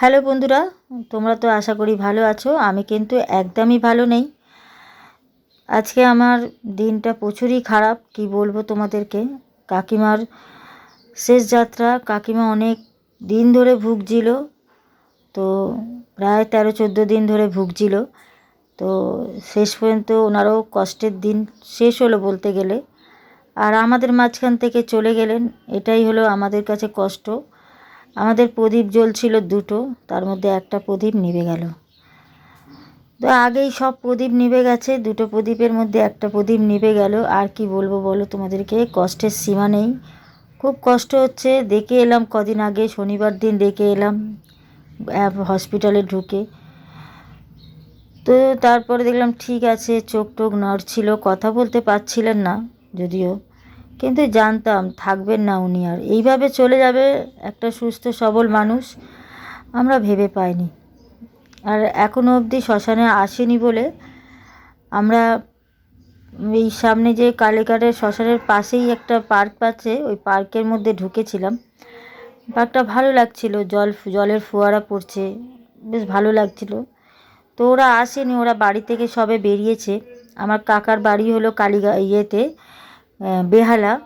Hello বন্ধুরা, তোমরা তো আশা করি ভালো আছো, আমি কিন্তু একদমই ভালো নেই। আজকে আমার দিনটা প্রচুরই খারাপ, কি বলব তোমাদেরকে? কাকিমার শেষ যাত্রা, কাকিমা অনেক দিন ধরে ভুগছিল, তো প্রায় তেরো চোদ্দ দিন ধরে ভুগছিল, তো শেষ পর্যন্ত ওনারও কষ্টের দিন শেষ হলো বলতে গেলে। আর আমাদের মাঝখান থেকে চলে গেলেন, এটাই হলো আমাদের কাছে কষ্ট। আমাদের প্রদীপ জ্বলছিল দুটো, তার মধ্যে একটা প্রদীপ নিভে গেল। তো আগেই সব প্রদীপ নিভে গেছে, দুটো প্রদীপের মধ্যে একটা প্রদীপ নিভে গেল। আর কি বলব বলো তোমাদেরকে, কষ্টের সীমা নেই। খুব কষ্ট হচ্ছে, দেখে এলাম কদিন আগে, শনিবার দিন দেখে এলাম হসপিটালে ঢুকে। তো তারপরে দেখলাম, ঠিক আছে চোখ টোক নড়ছিল, কথা বলতে পারছিলেন না, যদিও। কিন্তু জানতাম থাকবেন না উনি আর। এইভাবে চলে যাবে একটা সুস্থ, সবল মানুষ আমরা ভেবে পাইনি। আর এখনও অবধি শ্মশানে আসেনি বলে আমরা এই সামনে যে কালীঘাটের শ্মশানের পাশেই একটা পার্ক আছে ওই পার্কের মধ্যে ঢুকেছিলাম। পার্কটা ভালো লাগছিল, জল, জলের ফোয়ারা পড়ছে, বেশ ভালো লাগছিল। তো ওরা আসেনি, ওরা বাড়ি থেকে সবে বেরিয়েছে। আমার কাকার বাড়ি হলো কালীগা ইয়েতে। বেহালা।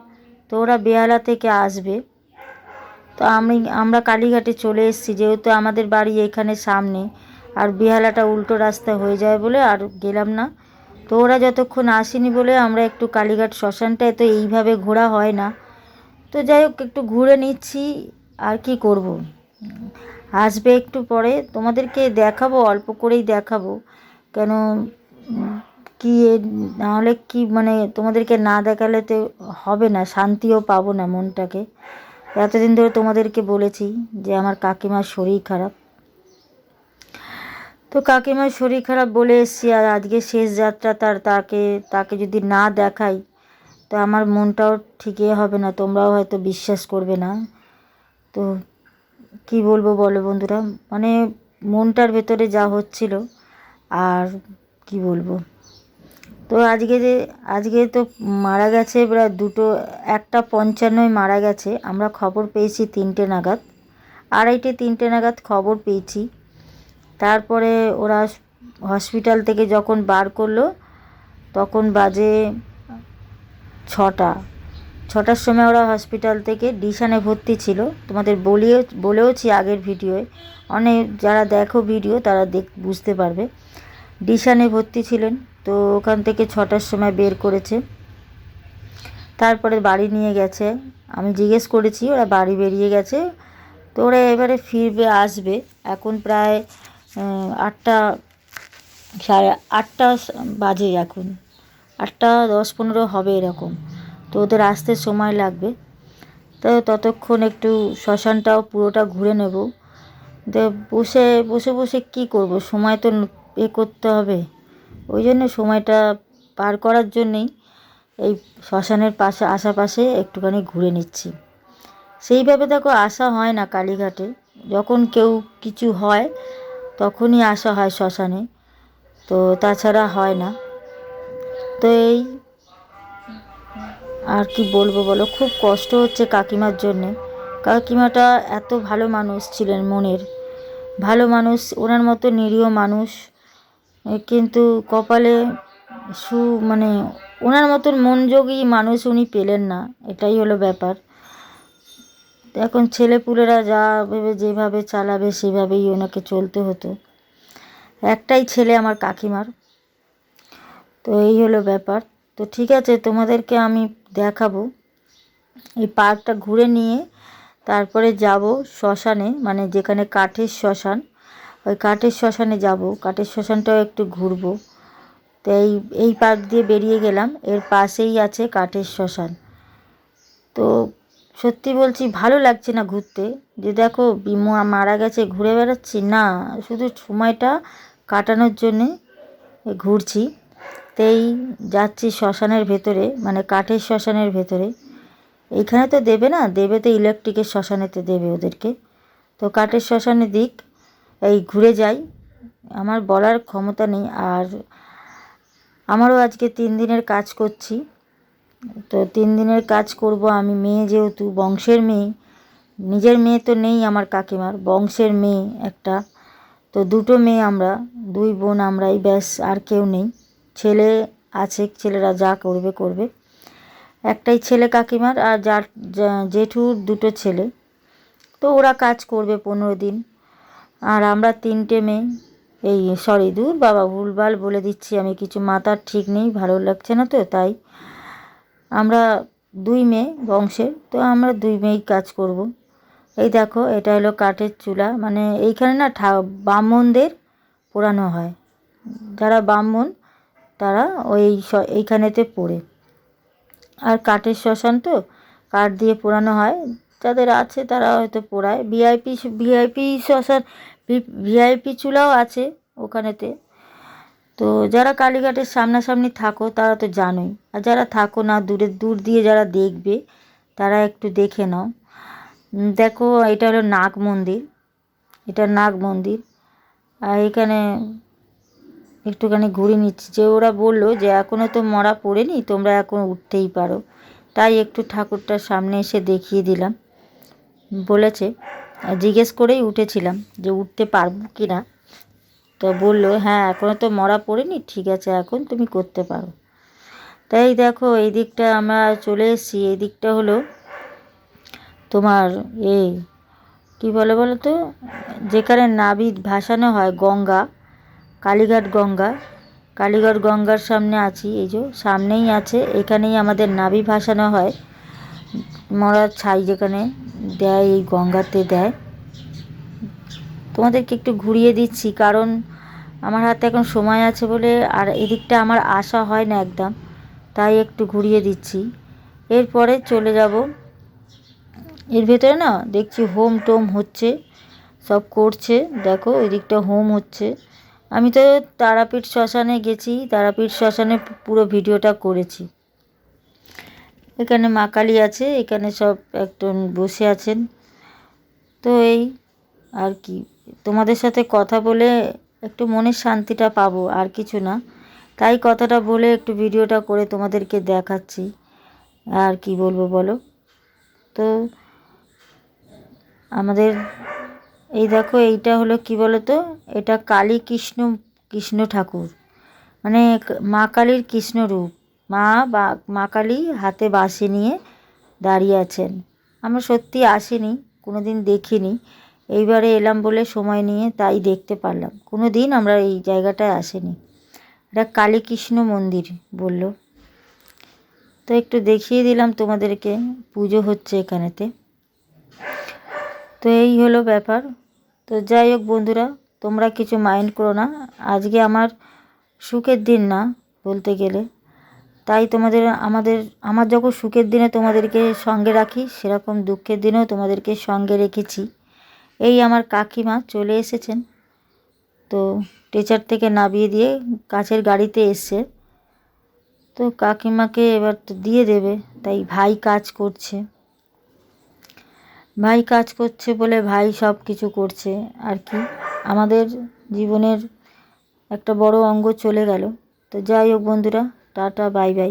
তো ওরা বেহালা থেকে আসবে। তো আমি, আমরা কালীঘাটে চলে এসেছি, যেহেতু আমাদের বাড়ি এখানে সামনে। আর বেহালাটা উল্টো রাস্তা হয়ে যায় বলে আর গেলাম না। তো ওরা যতক্ষণ আসেনি বলে আমরা একটু কালীঘাট শ্মশানটায় তো এইভাবে ঘোরা হয় না। তো যাই হোক, একটু ঘুরে নিচ্ছি, আর কি করব। আসবে একটু পরে। তোমাদেরকে দেখাবো, অল্প করেই দেখাবো। কেন কি নাহলে কি মানে তোমাদেরকে না দেখালে তো হবে না, শান্তিও পাবো না মনটাকে। এতদিন ধরে তোমাদেরকে বলেছি যে আমার কাকিমার শরীর খারাপ। তো কাকিমার শরীর খারাপ বলে এসছি আর আজকে শেষ যাত্রা তার, তাকে তাকে যদি না দেখাই, তো আমার মনটাও ঠিকই হবে না, তোমরাও হয়তো বিশ্বাস করবে না। তো কি বলব বলো বন্ধুরা মানে মনটার ভেতরে যা হচ্ছিল, আর কি বলব। তো আজকে যে, আজকে তো মারা গেছে প্রায় দুটো, একটা পঞ্চান্নয় মারা গেছে। আমরা খবর পেয়েছি তিনটে নাগাদ। আড়াইটে তিনটে নাগাদ খবর পেয়েছি। তারপরে ওরা হসপিটাল থেকে যখন বার করল, তখন বাজে ছটা। ছটার সময় ওরা হসপিটাল থেকে ডিশানে ভর্তি ছিল। তোমাদের বলিও বলেওছি আগের ভিডিওয়। অনেক যারা দেখো ভিডিও, তারা দেখ, বুঝতে পারবে। ডিশানে ভর্তি ছিলেন। তো ওখান থেকে ছটার সময় বের করেছে। তারপরে বাড়ি নিয়ে গেছে। আমি জিজ্ঞেস করেছি, ওরা বাড়ি বেরিয়ে গেছে। তো ওরা এবারে ফিরবে, আসবে। এখন প্রায় আটটা, সাড়ে আটটা বাজে এখন। আটটা দশ পনেরো হবে এরকম। তো ওদের আসতে সময় লাগবে। তো ততক্ষণ একটু শ্মশানটাও পুরোটা ঘুরে নেব। তো বসে বসে বসে কী করব? সময় তো এ করতে হবে। ওই জন্য সময়টা পার করার জন্যেই এই শ্মশানের পাশে, আশেপাশে একটুখানি ঘুরে নিচ্ছি। সেইভাবে দেখো আসা হয় না কালীঘাটে। যখন কেউ কিছু হয়, তখনই আসা হয় শ্মশানে। তো তাছাড়া হয় না। তো এই আর কি বলব বলো? খুব কষ্ট হচ্ছে কাকিমার জন্যে। কাকিমাটা এত ভালো মানুষ ছিলেন মনের। ভালো মানুষ, ওনার মতো নিরীহ মানুষ। কিন্তু কপালে সু মানে ওনার মতন মনযোগী মানুষ উনি পেলেন না, এটাই হলো ব্যাপার। এখন ছেলেপুলেরা যা ভেবে যেভাবে চালাবে সেভাবেই ওনাকে চলতে হতো। একটাই ছেলে আমার কাকিমার। তো এই হলো ব্যাপার। তো ঠিক আছে, তোমাদেরকে আমি দেখাবো। এই পার্কটা ঘুরে নিয়ে তারপরে যাব শ্মশানে মানে যেখানে কাঠের শ্মশান। ওই কাঠের শ্মশানে যাব। কাঠের শ্মশানটাও একটু ঘুরবো। তো এই এই পার্ক দিয়ে বেরিয়ে গেলাম। এর পাশেই আছে কাঠের শ্মশান। তো সত্যি বলছি, ভালো লাগছে না ঘুরতে। যে দেখো মারা গেছে, ঘুরে বেড়াচ্ছি? না, শুধু সময়টা কাটানোর জন্যে ঘুরছি। তেই যাচ্ছি শ্মশানের ভেতরে মানে কাঠের শ্মশানের ভেতরে। এইখানে তো দেবে না? দেবে তো ইলেকট্রিকের শ্মশানেতে দেবে ওদেরকে। তো কাঠের শ্মশানে দিক ঘুরে যাই। আমার বলার ক্ষমতা নেই আর আমারও আজকে তিন দিনের কাজ করছি। তো তিন দিনের কাজ করব আমি মেয়ে যেহেতু, বংশের মেয়ে। নিজের মেয়ে তো নেই আমার কাকিমার, বংশের মেয়ে একটা। তো দুটো মেয়ে আমরা, দুই বোন আমরাই, ব্যাস আর কেউ নেই। ছেলে আছে, ছেলেরা যা করবে করবে। একটাই ছেলে কাকিমার আর যার জেঠুর দুটো ছেলে। তো ওরা কাজ করবে পনেরো দিন। আর আমরা তিনটে মেয়ে। এই সরি দূর বাবা ভুলভাল বলে দিচ্ছি, আমি কিছু মাথার ঠিক নেই, ভালো লাগছে না তো, তাই। আমরা দুই মেয়ে বংশের তো আমরা দুই মেয়েই কাজ করব। এই দেখো, এটা হলো কাঠের চুলা মানে এইখানে না ঠা, ব্রাহ্মণদের পোড়ানো হয়। যারা ব্রাহ্মণ, তারা ওই এইখানেতে পোড়ে। আর কাঠের শ্মশান তো, কাঠ দিয়ে পোড়ানো হয়। যাদের আছে তারা হয়তো পোড়ায়। ভিআইপি ভিআইপি শ্মশান ভিআইপি চুলাও আছে ওখানেতে। তো যারা কালীঘাটের সামনাসামনি থাকো, তারা তো জানোই। আর যারা থাকো না, দূরে, দূর দিয়ে যারা দেখবে, তারা একটু দেখে নাও। দেখো, এটা হলো নাগ মন্দির। এটা নাগ মন্দির। আর এখানে একটুখানি ঘুরে নিচ্ছি। যে ওরা বলল যে এখনও তো মরা পড়েনি, তোমরা এখন উঠতেই পারো। তাই একটু ঠাকুরটার সামনে এসে দেখিয়ে দিলাম। বলেছে জিজ্ঞেস করেই উঠেছিলাম যে উঠতে পারব কি না। তো বলল হ্যাঁ এখনও তো মরা পড়েনি, ঠিক আছে, এখন তুমি করতে পারো। তাই দেখো, এই দিকটা আমরা চলে এসেছি, এই দিকটা হলো তোমার এই কী বলে বলো তো যেখানে নাবিদ ভাসানো হয়, গঙ্গা, কালীঘাট গঙ্গা। কালীঘাট গঙ্গার সামনে আছি, এই যে সামনেই আছে, এখানেই আমাদের নাভি ভাসানো হয়। মরার ছাই যেখানে দেয়, এই গঙ্গাতে দেয়। তোমাদেরকে একটু ঘুরিয়ে দিচ্ছি, কারণ আমার হাতে এখন সময় আছে বলে আর এদিকটা আমার আশা হয় না একদম, তাই একটু ঘুরিয়ে দিচ্ছি। এরপরে চলে যাব। এর ভেতরে না দেখছি হোম টোম হচ্ছে, সব করছে। দেখো ওই দিকটা হোম হচ্ছে। আমি তো তারাপীঠ শ্মশানে গেছি, তারাপীঠ শ্মশানে পুরো ভিডিওটা করেছি। এখানে মা কালী আছে, এখানে সব একজন বসে আছেন। তো এই আর কি, তোমাদের সাথে কথা বলে একটু মনের শান্তিটা পাবো, আর কিছু না। তাই কথাটা বলে একটু ভিডিওটা করে তোমাদেরকে দেখাচ্ছি, আর কি বলব বলো। তো আমাদের এই দেখো, এইটা হলো কি বলো তো এটা কালী কৃষ্ণ কৃষ্ণ ঠাকুর। মানে মা কালীর কৃষ্ণ রূপ। মা বা মা কালী হাতে বাঁশি নিয়ে দাঁড়িয়ে আছেন। আমরা সত্যি আসিনি কোনো দিন দেখিনি। এইবারে এলাম বলে সময় নিয়ে তাই দেখতে পারলাম। কোনো দিন আমরা এই জায়গাটায় আসিনি। এটা কালীকৃষ্ণ মন্দির বলল। তো একটু দেখিয়ে দিলাম তোমাদেরকে, পুজো হচ্ছে এখানেতে। তো এই হলো ব্যাপার। তো যাই হোক বন্ধুরা, তোমরা কিছু মাইন্ড করো না। আজকে আমার সুখের দিন না বলতে গেলে। তাই তোমাদের, আমাদের, আমার যখন সুখের দিনে তোমাদেরকে সঙ্গে রাখি, সেরকম দুঃখের দিনেও তোমাদেরকে সঙ্গে রেখেছি। এই আমার কাকিমা চলে এসেছেন। তো টিচার থেকে নামিয়ে দিয়ে কাছের গাড়িতে এসছে। তো কাকিমাকে এবার তো দিয়ে দেবে, তাই ভাই কাজ করছে। ভাই কাজ করছে বলে ভাই সব কিছু করছে। আর কি, আমাদের জীবনের একটা বড় অঙ্গ চলে গেল। তো যাই হোক বন্ধুরা টাটা বাই বাই।